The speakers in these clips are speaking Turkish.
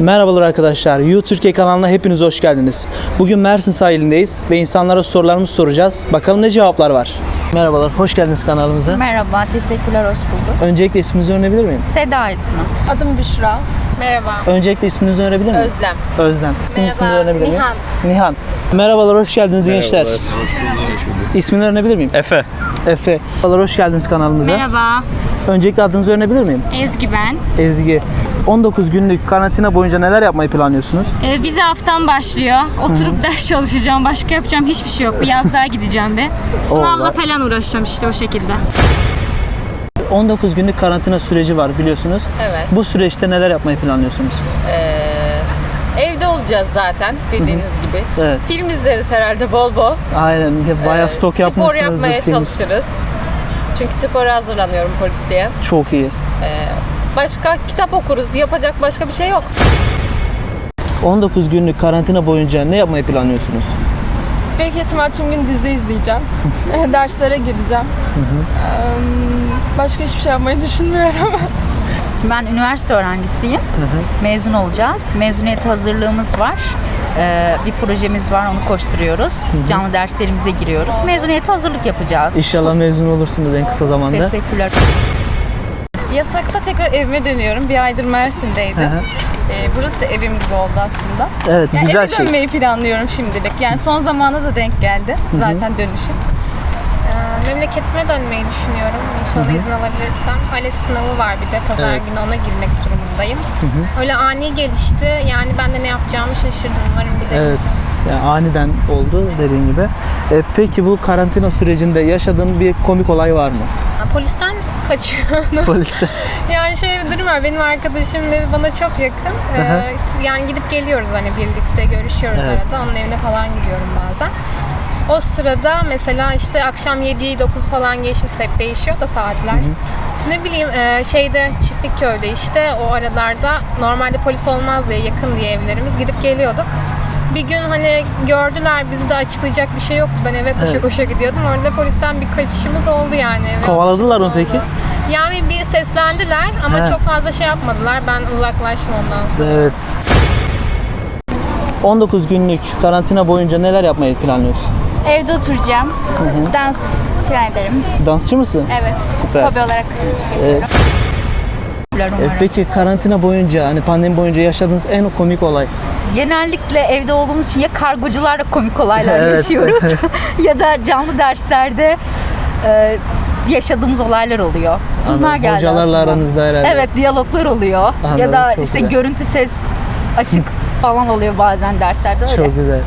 Merhabalar arkadaşlar. You Türkiye kanalına hepiniz hoş geldiniz. Bugün Mersin sahilindeyiz ve insanlara sorularımızı soracağız. Bakalım ne cevaplar var. Merhabalar, hoş geldiniz kanalımıza. Merhaba, teşekkürler, hoş bulduk. Öncelikle isminizi öğrenebilir miyim? Seda ismi. Adım Büşra. Merhaba. Öncelikle isminizi öğrenebilir miyim? Özlem. Özlem. Sizin Merhaba, isminizi öğrenebilir miyim? Nihan. Nihan. Merhabalar, hoş geldiniz gençler. İsmini öğrenebilir miyim? Efe. Efe. Merhabalar, hoş geldiniz kanalımıza. Merhaba, Öncelikle adınızı öğrenebilir miyim? Ezgi ben. Ezgi. 19 günlük karantina boyunca neler yapmayı planlıyorsunuz? Ee, vize haftam başlıyor. Oturup ders çalışacağım, başka yapacağım hiçbir şey yok. Bir yaz daha gideceğim bir. Sınavla falan uğraşacağım işte o şekilde. 19 günlük karantina süreci var biliyorsunuz. Evet. Bu süreçte neler yapmayı planlıyorsunuz? Ee, evde olacağız zaten bildiğiniz gibi. Evet. Film izleriz herhalde bol bol. Aynen. Bayağı Ee, stok Spor yapmışsınızdır yapmaya çalışırız. Çünkü spora hazırlanıyorum polisliğe. Çok iyi. Başka kitap okuruz. Yapacak başka bir şey yok. 19 günlük karantina boyunca ne yapmayı planlıyorsunuz? Büyük ihtimal tüm gün dizi izleyeceğim. Derslere gireceğim. Eee, Başka hiçbir şey yapmayı düşünmüyorum. Ben üniversite öğrencisiyim. Mezun olacağız. Mezuniyet hazırlığımız var. Ee, bir projemiz var, onu koşturuyoruz. Canlı derslerimize giriyoruz. Mezuniyete hazırlık yapacağız. İnşallah mezun olursunuz en kısa zamanda. Teşekkürler. Yasakta tekrar evime dönüyorum. Bir aydır Hı Mersin'deydim. hı. Ee, burası da evim gibi oldu aslında. evet, Yani güzel eve şey. dönmeyi planlıyorum şimdilik. Yani son zamanda da denk geldi. Zaten dönüşüm. Ee, Memleketime dönmeyi düşünüyorum. İnşallah izin alabilirsem. ALES sınavı var bir de. Pazar Evet. günü ona girmek durumundayım. Öyle ani gelişti. Yani ben de ne yapacağımı şaşırdım. Umarım bir de Evet. Yani aniden oldu dediğin gibi. E, peki bu karantina sürecinde yaşadığın bir komik olay var mı? Polisten kaçıyordum. Poliste. yani şöyle bir durum var. Benim arkadaşım evi bana çok yakın. Ee, yani gidip geliyoruz hani birlikte görüşüyoruz Evet. arada. Onun evine falan gidiyorum bazen. O sırada mesela işte akşam 7'yi 9 falan geçmiş hep değişiyor da saatler. Ne bileyim e, şeyde Çiftlikköy'de işte o aralarda normalde polis olmaz diye yakın diye evlerimiz gidip geliyorduk. Bir gün hani gördüler bizi de açıklayacak bir şey yoktu. Ben eve koşa Evet. koşa gidiyordum. Orada polisten bir kaçışımız oldu yani. eve Kovaladılar mı peki? oldu. Yani bir seslendiler ama He. çok fazla şey yapmadılar. Ben uzaklaştım ondan sonra. Evet. 19 günlük karantina boyunca neler yapmayı planlıyorsun? Evde oturacağım. Dans falan ederim. Dansçı mısın? Evet. Süper. Hobi olarak E, umarım. e, peki karantina boyunca hani pandemi boyunca yaşadığınız en komik olay? Genellikle evde olduğumuz için ya kargocularla komik olaylar Evet. yaşıyoruz ya da canlı derslerde e, yaşadığımız olaylar oluyor. Bunlar Anladım. geldi Hocalarla aklıma. aranızda herhalde. Evet, diyaloglar oluyor. Anladım, ya da işte güzel. görüntü ses açık falan oluyor bazen derslerde öyle. Çok güzel.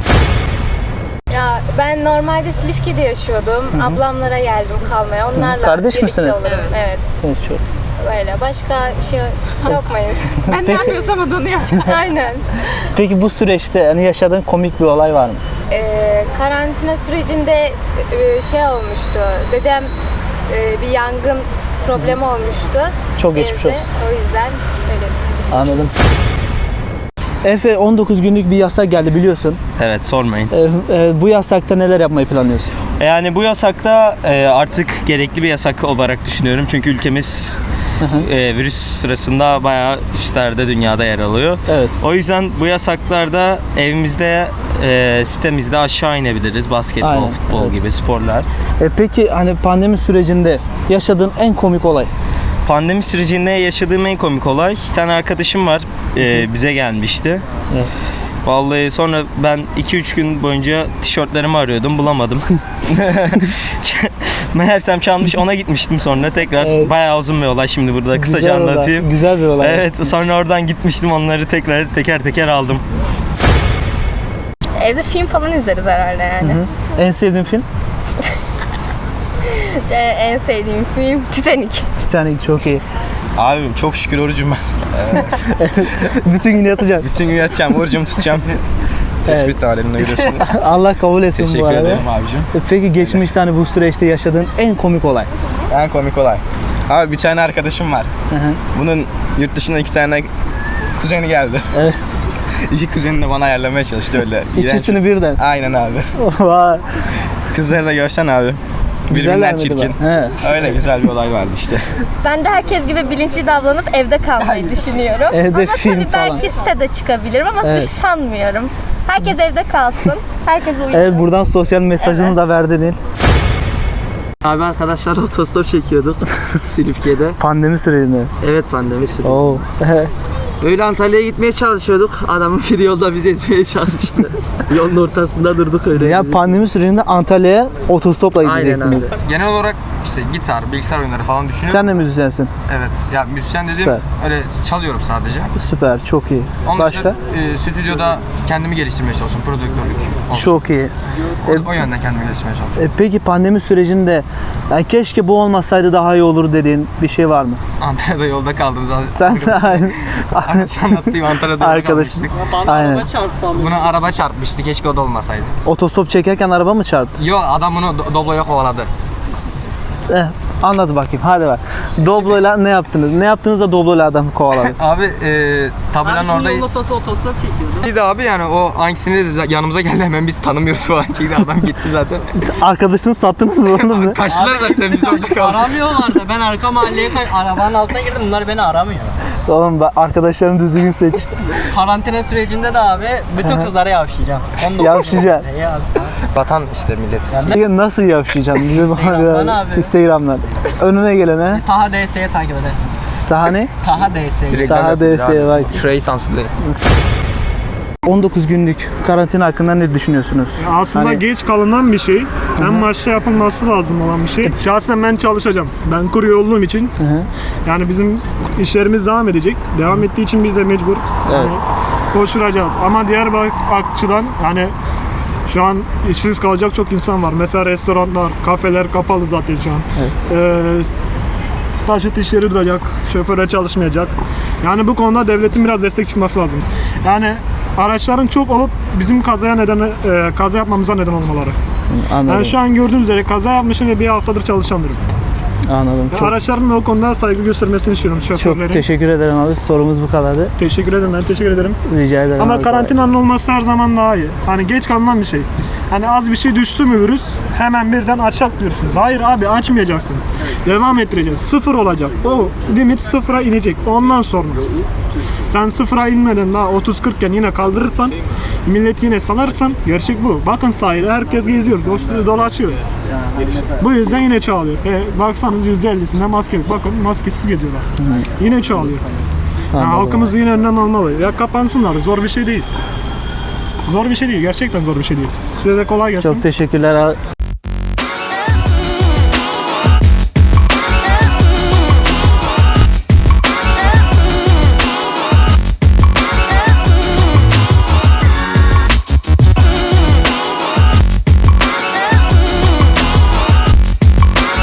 Ya ben normalde Silifke'de yaşıyordum. Ablamlara geldim kalmaya. Onlarla Kardeş birlikte misiniz? olurum. Evet. Evet, çok. Böyle. Başka bir şey yapmayız. ben ne yapıyorsam yapacağım. Aynen. Peki bu süreçte hani yaşadığın komik bir olay var mı? Ee, karantina sürecinde e, şey olmuştu. Dedem e, bir yangın problemi olmuştu. Çok geçmiş olsun. O yüzden öyle. Anladım. Efe 19 günlük bir yasak geldi biliyorsun. Evet sormayın. E, e, bu yasakta neler yapmayı planlıyorsun? Yani bu yasakta e, artık gerekli bir yasak olarak düşünüyorum. Çünkü ülkemiz e, virüs sırasında bayağı üstlerde dünyada yer alıyor. Evet. O yüzden bu yasaklarda evimizde, e, sitemizde aşağı inebiliriz. Basketbol, Aynen, futbol evet. gibi sporlar. E, peki hani pandemi sürecinde yaşadığın en komik olay? Pandemi sürecinde yaşadığım en komik olay, bir tane arkadaşım var, e, bize gelmişti. Evet. Vallahi sonra ben 2-3 gün boyunca tişörtlerimi arıyordum, bulamadım. Meğersem çalmış, ona gitmiştim sonra tekrar. Evet. Bayağı uzun bir olay şimdi burada kısaca Güzel olay, anlatayım. Güzel bir olay. Evet, sonra oradan gitmiştim, onları tekrar teker teker aldım. Evde film falan izleriz herhalde yani. En sevdiğin film? Ee, en sevdiğim film Titanic. Titanic çok iyi. Abim çok şükür orucum ben. Bütün gün yatacaksın. Bütün gün yatacağım, orucumu tutacağım. Tespit halinde görüyorsunuz. Allah kabul etsin bu Teşekkür arada. ederim abicim. E, Peki geçmişte hani bu süreçte yaşadığın en komik olay? En komik olay. Abi bir tane arkadaşım var. Hı hı. Bunun yurt dışında iki tane kuzeni geldi. Evet. İki kuzenini de bana ayarlamaya çalıştı öyle. İğrenç- İkisini birden. Aynen abi. Vay. Kızları da görsen abi. Birbirinden çirkin. Evet. Öyle güzel bir olay vardı işte. Ben de herkes gibi bilinçli davranıp evde kalmayı düşünüyorum. Evde ama film tabii falan. belki sitede çıkabilirim ama Evet. sanmıyorum. Herkes evde kalsın. Herkes uyusun. Evet buradan sosyal mesajını da ver dedin. Abi arkadaşlarla otostop çekiyorduk Silifke'de. Pandemi sürecinde. Evet pandemi süreci. Oo. Öyle Antalya'ya gitmeye çalışıyorduk. Adamın bir yolda bizi etmeye çalıştı. Yolun ortasında durduk öyle. ya pandemi sürecinde Antalya'ya otostopla Aynen gidecektiniz. abi. Genel olarak işte gitar, bilgisayar oyunları falan düşünüyorum. Sen de müzisyensin. Evet. Ya müzisyen dediğim Süper. öyle çalıyorum sadece. Süper, çok iyi. Onun Başka? dışında, e, stüdyoda kendimi geliştirmeye çalışıyorum. Prodüktörlük. olsun. Çok iyi. O, o yönden kendimi geliştirmeye çalışıyorum. E, peki pandemi sürecinde yani keşke bu olmasaydı daha iyi olur dediğin bir şey var mı? Antalya'da yolda kaldığımız az Sen de aynı. anlattığım Antalya'da yolda Arkadaşın. kalmıştık. Aynen. Buna araba çarpmıştı. Keşke o da olmasaydı. Otostop çekerken araba mı çarptı? Yo adam bunu do- Doblo'ya kovaladı. Eh, anlat bakayım. Hadi bak. Doblo'yla ne yaptınız? Ne yaptınız da Doblo'yla adamı kovaladı? Abi e, tabelanın oradayız. ortası otostop çekiyorduk. Bir de abi yani o hangisini de yanımıza geldi hemen biz tanımıyoruz falan çekti adam gitti zaten. Arkadaşını sattınız mı oğlum? Kaçtılar zaten biz orada kaldık. Aramıyorlardı. Ben arka mahalleye kay- arabanın altına girdim. Bunlar beni aramıyor. Oğlum bak arkadaşlarını düzgün seç. Karantina sürecinde de abi bütün kızlara yavşayacağım. 19 Yavşayacaksın. İyi abi. Vatan işte millet. Ya Nasıl yavşayacaksın? Instagram'dan abi. Instagram'dan. Önüne gelene. Taha DS'ye takip edersiniz. Daha ne? Taha DS'ye. Daha DS'ye bak. Şurayı sansürleyin. 19 günlük karantina hakkında ne düşünüyorsunuz? Aslında Hani- geç kalınan bir şey. En başta yapılması lazım olan bir şey. Şahsen ben çalışacağım. Ben kurye olduğum için Hı hı. yani bizim işlerimiz devam edecek. Devam ettiği için biz de mecbur Evet. yani koşturacağız. Ama diğer bak açıdan yani şu an işsiz kalacak çok insan var. Mesela restoranlar, kafeler kapalı zaten şu an. Ee, taşıt işleri duracak, şoförler çalışmayacak. Yani bu konuda devletin biraz destek çıkması lazım. Yani araçların çok olup bizim kazaya neden e, kaza yapmamıza neden olmaları. Anladım. Yani şu an gördüğünüz üzere kaza yapmışım ve bir haftadır çalışamıyorum. Anladım. Çok, Araçların o konuda saygı göstermesini istiyorum çok teşekkür ederim abi. Sorumuz bu kadardı. teşekkür ederim ben teşekkür ederim. Rica ederim. Ama abi. karantinanın olması her zaman daha iyi. Hani geç kalınan bir şey. Hani az bir şey düştü mü virüs hemen birden açak diyorsunuz. Hayır abi açmayacaksın. Devam ettireceksin. Sıfır olacak. O limit sıfıra inecek. Ondan sonra. Sen sıfıra inmeden daha 30-40 iken yine kaldırırsan milleti yine salarsan gerçek bu. Bakın sahile herkes geziyor. dolaşıyor. Bu yüzden yine çoğalıyor. E, baksanız %50'sinde maske yok. Bakın maskesiz geziyorlar. Yine çoğalıyor. Yani halkımız yine önlem almalı. Ya kapansınlar. Zor bir şey değil. Zor bir şey değil. Gerçekten zor bir şey değil. Size de kolay gelsin. Çok teşekkürler.